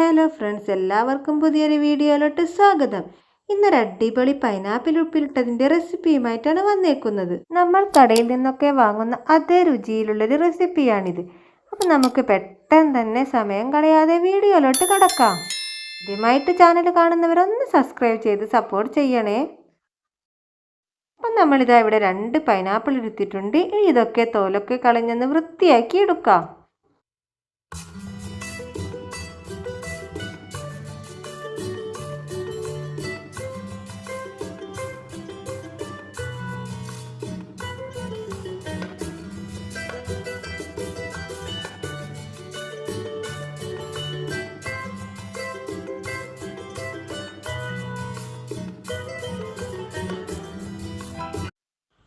Hello friends എല്ലാവർക്കും പുതിയൊരു വീഡിയോയിലോട്ട് സ്വാഗതം. ഇന്നൊരു അടിപൊളി പൈനാപ്പിൾ ഉപ്പിലിട്ടതിന്റെ റെസിപ്പിയുമായിട്ടാണ് വന്നേക്കുന്നത്. നമ്മൾ കടയിൽ നിന്നൊക്കെ വാങ്ങുന്ന അതേ രുചിയിലുള്ളൊരു റെസിപ്പിയാണിത്. അപ്പം നമുക്ക് പെട്ടെന്ന് തന്നെ സമയം കളയാതെ വീഡിയോയിലോട്ട് കടക്കാം. ആദ്യമായിട്ട് ചാനൽ കാണുന്നവരൊന്ന് സബ്സ്ക്രൈബ് ചെയ്ത് സപ്പോർട്ട് ചെയ്യണേ. അപ്പം നമ്മളിതാ ഇവിടെ രണ്ട് പൈനാപ്പിൾ എടുത്തിട്ടുണ്ട്. ഇതൊക്കെ തോലൊക്കെ കളഞ്ഞൊന്ന് വൃത്തിയാക്കി എടുക്കാം.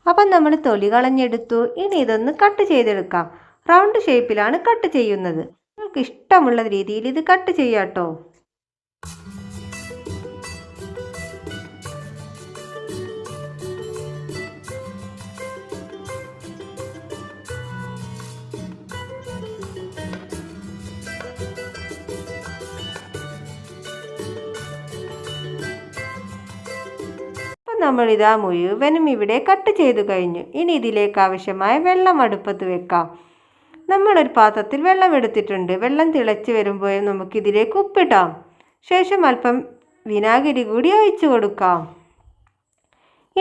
അപ്പം നമ്മൾ തൊലി കളഞ്ഞെടുത്തു. ഇനി ഇതൊന്ന് കട്ട് ചെയ്തെടുക്കാം. റൗണ്ട് ഷേപ്പിലാണ് കട്ട് ചെയ്യുന്നത്. നിങ്ങൾക്ക് ഇഷ്ടമുള്ള രീതിയിൽ ഇത് കട്ട് ചെയ്യാട്ടോ. അപ്പം നമ്മളിതാ മുഴുവനും ഇവിടെ കട്ട് ചെയ്തു കഴിഞ്ഞു. ഇനി ഇതിലേക്ക് ആവശ്യമായ വെള്ളം അടുപ്പത്ത് വെക്കാം. നമ്മളൊരു പാത്രത്തിൽ വെള്ളം എടുത്തിട്ടുണ്ട്. വെള്ളം തിളച്ച് വരുമ്പോഴും നമുക്കിതിലേക്ക് ഉപ്പിടാം. ശേഷം അല്പം വിനാഗിരി കൂടി ഒഴിച്ചു കൊടുക്കാം.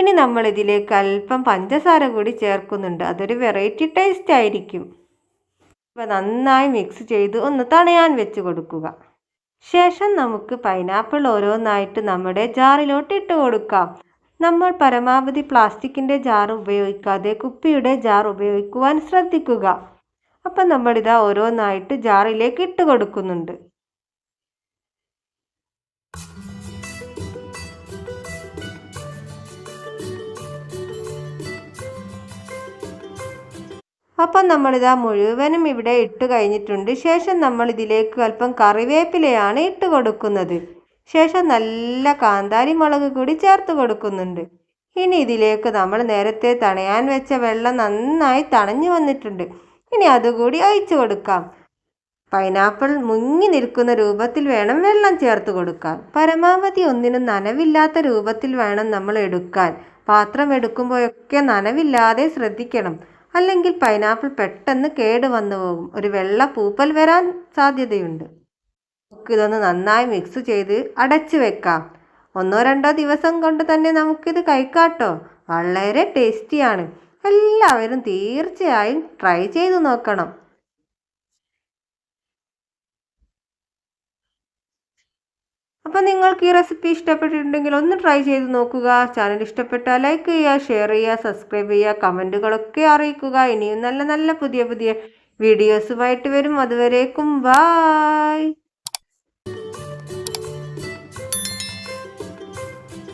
ഇനി നമ്മൾ ഇതിലേക്ക് അല്പം പഞ്ചസാര കൂടി ചേർക്കുന്നുണ്ട്. അതൊരു വെറൈറ്റി ടേസ്റ്റ് ആയിരിക്കും. ഇപ്പം നന്നായി മിക്സ് ചെയ്ത് ഒന്ന് തണയാൻ വെച്ച് കൊടുക്കുക. ശേഷം നമുക്ക് പൈനാപ്പിൾ ഓരോന്നായിട്ട് നമ്മുടെ ജാറിലോട്ട് ഇട്ട് കൊടുക്കാം. നമ്മൾ പരമാവധി പ്ലാസ്റ്റിക്കിന്റെ ജാർ ഉപയോഗിക്കാതെ കുപ്പിയുടെ ജാർ ഉപയോഗിക്കുവാൻ ശ്രദ്ധിക്കുക. അപ്പം നമ്മളിതാ ഓരോന്നായിട്ട് ജാറിലേക്ക് ഇട്ട് കൊടുക്കുന്നുണ്ട്. അപ്പം നമ്മളിതാ മുഴുവനും ഇവിടെ ഇട്ട് കഴിഞ്ഞിട്ടുണ്ട്. ശേഷം നമ്മൾ ഇതിലേക്ക് അല്പം കറിവേപ്പിലയാണ് ഇട്ട് കൊടുക്കുന്നത്. ശേഷം നല്ല കാന്താരി മുളക് കൂടി ചേർത്ത് കൊടുക്കുന്നുണ്ട്. ഇനി ഇതിലേക്ക് നമ്മൾ നേരത്തെ തണയാൻ വെച്ച വെള്ളം നന്നായി തണഞ്ഞു വന്നിട്ടുണ്ട്. ഇനി അതുകൂടി ഒഴിച്ചു കൊടുക്കാം. പൈനാപ്പിൾ മുങ്ങി നിൽക്കുന്ന രൂപത്തിൽ വേണം വെള്ളം ചേർത്ത് കൊടുക്കാൻ. പരമാവധി ഒന്നിനും നനവില്ലാത്ത രൂപത്തിൽ വേണം നമ്മൾ എടുക്കാൻ. പാത്രം എടുക്കുമ്പോഴൊക്കെ നനവില്ലാതെ ശ്രദ്ധിക്കണം. അല്ലെങ്കിൽ പൈനാപ്പിൾ പെട്ടെന്ന് കേട് വന്നു പോകും. ഒരു വെള്ള പൂപ്പൽ വരാൻ സാധ്യതയുണ്ട്. നമുക്ക് ഇതൊന്ന് നന്നായി മിക്സ് ചെയ്ത് അടച്ചു വെക്കാം. ഒന്നോ രണ്ടോ ദിവസം കൊണ്ട് തന്നെ നമുക്കിത് കഴിക്കാട്ടോ. വളരെ ടേസ്റ്റിയാണ് എല്ലാവരും തീർച്ചയായും ട്രൈ ചെയ്ത് നോക്കണം. അപ്പോൾ നിങ്ങൾക്ക് ഈ റെസിപ്പി ഇഷ്ടപ്പെട്ടിട്ടുണ്ടെങ്കിൽ ഒന്ന് ട്രൈ ചെയ്ത് നോക്കുക. ചാനൽ ഇഷ്ടപ്പെട്ടാൽ ലൈക്ക് ചെയ്യുക ഷെയർ ചെയ്യുക സബ്സ്ക്രൈബ് ചെയ്യുക കമന്റുകളൊക്കെ അറിയിക്കുക. ഇനിയും നല്ല നല്ല പുതിയ പുതിയ വീഡിയോസുമായിട്ട് വരും. അതുവരേക്കും ബായ്